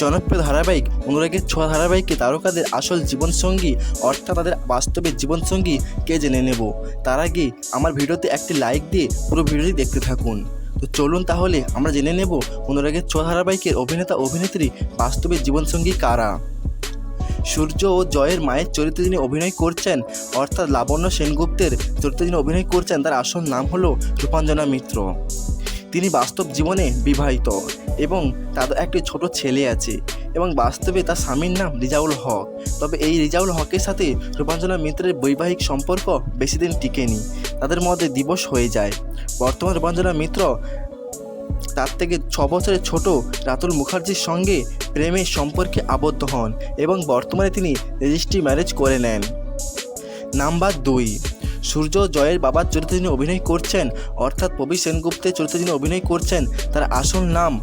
জনপ্রিয় ধারাবাহিক অনুরাগের ছোঁয়া ধারাবাহিকে তারকাদের আসল জীবনসঙ্গী, অর্থাৎ তাদের বাস্তবের জীবনসঙ্গী কে জেনে নেব? তার আগে আমার ভিডিওতে একটি লাইক দিয়ে পুরো ভিডিওটি দেখতে থাকুন। তো চলুন তাহলে আমরা জেনে নেব অনুরাগের ছোঁয়া ধারাবাহিকের অভিনেতা, অভিনেত্রী বাস্তবের জীবনসঙ্গী কারা? সূর্য ও জয়ের মায়ের চরিত্রে যিনি অভিনয় করছেন, অর্থাৎ লাবণ্য সেনগুপ্তের চরিত্রে যিনি অভিনয় করছেন, তার আসল নাম হলো রূপাঞ্জনা মিত্র। তিনি বাস্তব জীবনে বিবাহিত এবং তাদের একটি ছোট ছেলে আছে এবং বাস্তবে তার স্বামীর নাম রিজাউল হক। তবে এই রিজাউল হকের সাথে রূপাঞ্জনা মিত্রের বৈবাহিক সম্পর্ক বেশি দিন টিকেনি। তাদের মধ্যে দিবস হয়ে যায়। বর্তমান রূপাঞ্জনা মিত্র তার থেকে ছ বছরের ছোট রাতুল মুখার্জির সঙ্গে প্রেমের সম্পর্কে আবদ্ধ হন এবং বর্তমানে তিনি রেজিস্ট্রি ম্যারেজ করে নেন। নাম্বার দুই সূর্য জয়ের বাবার চরিত্রে যিনি অভিনয় করছেন, অর্থাৎ পবি সেনগুপ্তের চরিত্রে যিনি অভিনয় করছেন, তার আসল নাম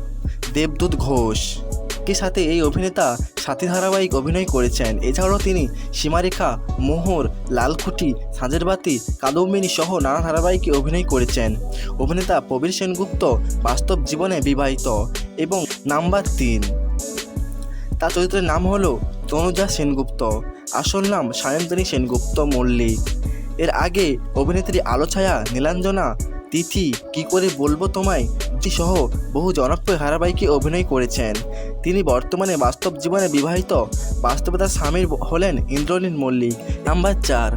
দেবদূত ঘোষ। কি সাথে এই অভিনেতা সাথী ধারাবাহিক অভিনয় করেছেন। এছাড়াও তিনি সীমারেখা, মোহর লালখুঁটি সাঁজের বাতি কাদম্বিনী সহ নানা ধারাবাহিকে অভিনয় করেছেন। অভিনেতা প্রবীর সেনগুপ্ত বাস্তব জীবনে বিবাহিত এবং নাম্বার তিন। তার চরিত্রের নাম হলো তনুজা সেনগুপ্ত। আসল নাম সায়ন্তনী সেনগুপ্ত মল্লিক। এর আগে অভিনেত্রী আলোছায়া, নীলাঞ্জনা, তিথি কি করে বলব তোমায়? সহ বহু জনপ্রিয় ধারাবাহিকে অভিনয় করেছেন। তিনি বর্তমানে বাস্তব জীবনে বিবাহিত। বাস্তবে তার স্বামীর হলেন ইন্দ্রনীল মল্লিক। নাম্বার চার,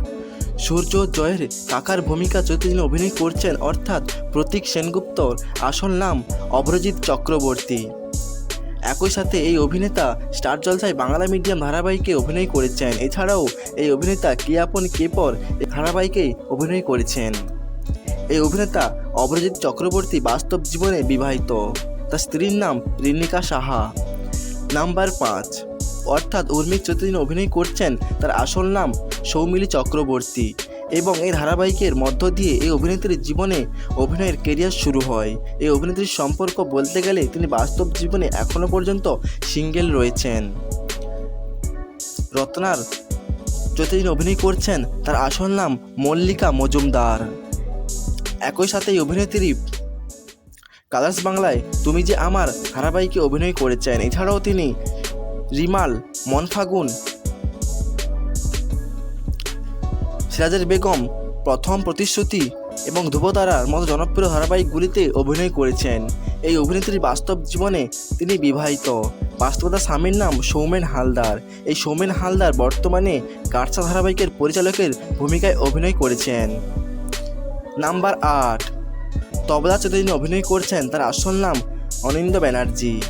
সূর্য জয়ের কাকার ভূমিকা যিনি অভিনয় করছেন, অর্থাৎ প্রতীক সেনগুপ্তর আসল নাম অভ্রজিৎ চক্রবর্তী। একই সাথে এই অভিনেতা স্টার জলসায় বাংলা মিডিয়াম ধারাবাহিকে অভিনয় করেছেন। এছাড়াও এই অভিনেতা কিয়াপন কেপর এই ধারাবাহিকে অভিনয় করেছেন। এই অভিনেতা অভ্রজিৎ চক্রবর্তী বাস্তব জীবনে বিবাহিত। তার স্ত্রীর নাম রিনিকা সাহা। নাম্বার পাঁচ। অর্থাৎ উর্মির চরিত্রে যিনি অভিনয় করছেন, তার আসল নাম সৌমিলি চক্রবর্তী। এবং এই ধারাবাহিকের মধ্য দিয়ে এই অভিনেত্রীর জীবনে অভিনয়ের কেরিয়ার শুরু হয়। এই অভিনেত্রীর সম্পর্ক বলতে গেলে তিনি বাস্তব জীবনে এখনও পর্যন্ত সিঙ্গেল রয়েছেন। রত্নার যিনি অভিনয় করছেন, তার আসল নাম মল্লিকা মজুমদার। একই সাথে এই অভিনেত্রী কালার্স বাংলায়, তুমি যে আমার ধারাবাহিকে অভিনয় করেছেন। এছাড়াও তিনি রিমাল মনফাগুন সিরাজের বেগম প্রথম প্রতিশ্রুতি এবং ধ্রুবতারার মতো জনপ্রিয় ধারাবাহিকগুলিতে অভিনয় করেছেন। এই অভিনেত্রী বাস্তব জীবনে তিনি বিবাহিত। বাস্তবতা স্বামীর নাম সৌমেন হালদার। এই সৌমেন হালদার বর্তমানে গার্সা ধারাবাহিকের পরিচালকের ভূমিকায় অভিনয় করেছেন। নাম্বার আট। তবলা যিনি অভিনয় করছেন, তার আসল নাম অনিন্দ ব্যানার্জি।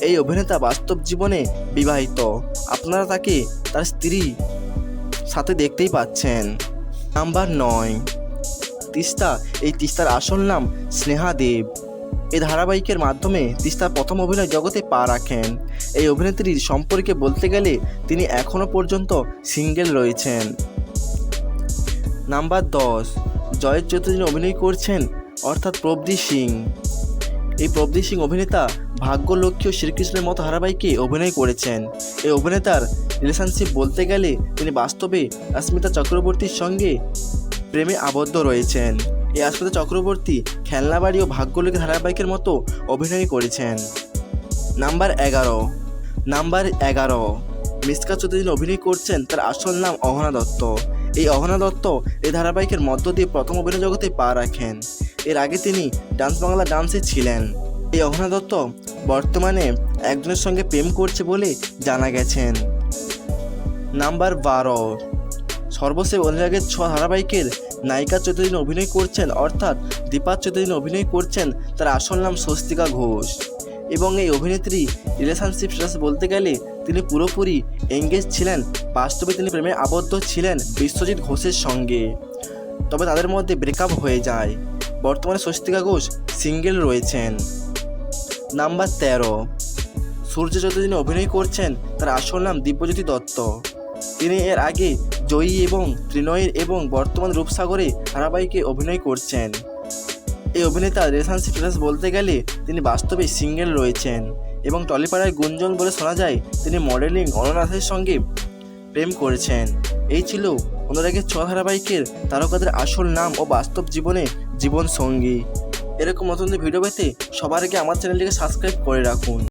এই অভিনেতা বাস্তব জীবনে বিবাহিত। আপনারা তাকে তার স্ত্রী সাথে দেখতেই পাচ্ছেন। নাম্বার নয়। তিস্তা, এই তিস্তার আসল নাম স্নেহা দেব। এই ধারাবাহিকের মাধ্যমে তিস্তা প্রথম অভিনয় জগতে পা রাখেন। এই অভিনেত্রীর সম্পর্কে বলতে গেলে তিনি এখনও পর্যন্ত সিঙ্গেল রয়েছেন। নাম্বার দশ, জয়ের যিনি অভিনয় করছেন, অর্থাৎ প্রবদী সিং। এই প্রবদী সিং অভিনেতা ভাগ্যলক্ষ্মী ও শ্রীকৃষ্ণের মতো ধারাবাহিকে অভিনয় করেছেন। এই অভিনেতার রিলেশনশিপ বলতে গেলে তিনি বাস্তবে অস্মিতা চক্রবর্তীর সঙ্গে প্রেমে আবদ্ধ রয়েছেন। এই অস্মিতা চক্রবর্তী খেলনাবাড়ি ও ভাগ্যলক্ষ্মী ধারাবাহিকের মতো অভিনয় করেছেন। নাম্বার এগারো। নাম্বার এগারো। মিসকা চৌধুরী অভিনয় করছেন, তার আসল নাম অহনা দত্ত। এই অহনা দত্ত এই ধারাবাহিকের মধ্য দিয়ে প্রথম অভিনয় জগতে পা রাখেন। এর আগে তিনি ডান্স বাংলা ডান্সে ছিলেন। এই অহনা দত্ত বর্তমানে একজনের সঙ্গে প্রেম করছে বলে জানা গেছেন। নাম্বার বারো। সর্বশেষ অনুরাগের ছ ধারাবাহিকের নায়িকা যিনি অভিনয় করছেন, অর্থাৎ দীপা যিনি অভিনয় করছেন, তার আসল নাম স্বস্তিকা ঘোষ। এবং এই অভিনেত্রী রিলেশনশিপ স্ট্যাটাস বলতে গেলে তিনি পুরোপুরি এঙ্গেজ ছিলেন, বাস্তবে তিনি প্রেমে আবদ্ধ ছিলেন বিশ্বজিৎ ঘোষের সঙ্গে। তবে তাদের মধ্যে ব্রেকআপ হয়ে যায়। বর্তমানে স্বস্তিকা ঘোষ সিঙ্গেল রয়েছেন। নাম্বার তেরো। সূর্য চৌধুরী অভিনয় করছেন, তার আসল নাম দিব্যজ্যোতি দত্ত। তিনি এর আগে জয়ী এবং ত্রিনয়ের এবং বর্তমান রূপসাগরে ধারাবাহিকে অভিনয় করছেন। এই অভিনেতা রিলেশনশিপ স্ট্যাটাস বলতে গেলে তিনি বাস্তবে সিঙ্গেল রয়েছেন এবং টলিপাড়ায় গুঞ্জন বলে শোনা যায়, তিনি মডেলিং অননাথের সঙ্গে প্রেম করেছেন। এই ছিল অনুরাগের ছ ধারাবাহিকের তারকাদের আসল নাম ও বাস্তব জীবনে জীবন সঙ্গী এরকম নতুন ভিডিও পেতে সবার আগে আমার চ্যানেলটিকে সাবস্ক্রাইব করে রাখুন।